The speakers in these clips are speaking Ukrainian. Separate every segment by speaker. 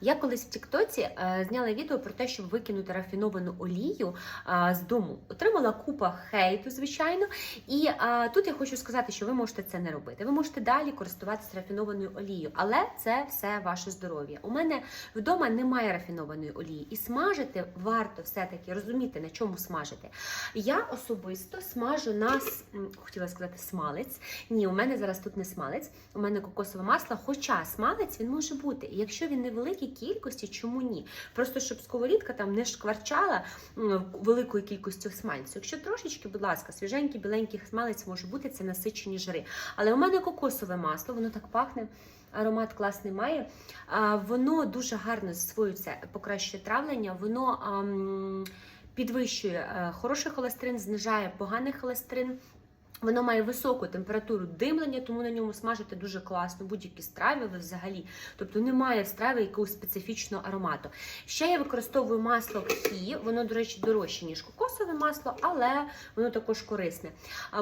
Speaker 1: Я колись в Тіктоці е, зняла відео про те, щоб викинути рафіновану олію е, з дому. Отримала купа хейту, звичайно. І е, тут я хочу сказати, що ви можете це не робити. Ви можете далі користуватися рафінованою олією, але це все ваше здоров'я. У мене вдома немає рафінованої олії, і смажити варто все-таки розуміти, на чому смажити. Я особисто смажу на хотіла сказати смалець. Ні, у мене зараз тут не смалець, у мене кокосове масло, хоча смалець він може бути. І якщо він не в великій кількості, чому ні? Просто щоб сковорідка там не шкварчала великою кількістю смальцю. Якщо трошечки, будь ласка, свіженький, біленький смалець може бути, це насичені жири. Але у мене кокосове масло, воно так пахне. Аромат класний має. Воно дуже гарно засвоюється, покращує травлення, воно підвищує е, хороший холестерин, знижає поганий холестерин. Воно має високу температуру димлення, тому на ньому смажити дуже класно. Будь-які страви ви взагалі. Тобто немає в страви якогось специфічного аромату. Ще я використовую масло хі, воно, до речі, дорожче, ніж кокосове масло, але воно також корисне.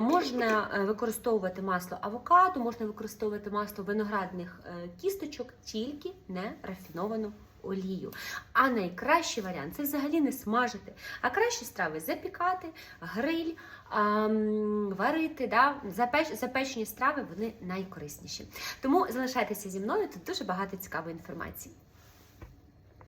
Speaker 1: Можна е, використовувати масло авокадо, можна використовувати масло виноградних е, кісточок, тільки не рафіновану олію. А найкращий варіант це взагалі не смажити, а кращі страви запікати, гриль, варити. Да? Запеч, запечені страви вони найкорисніші. Тому залишайтеся зі мною, тут дуже багато цікавої інформації.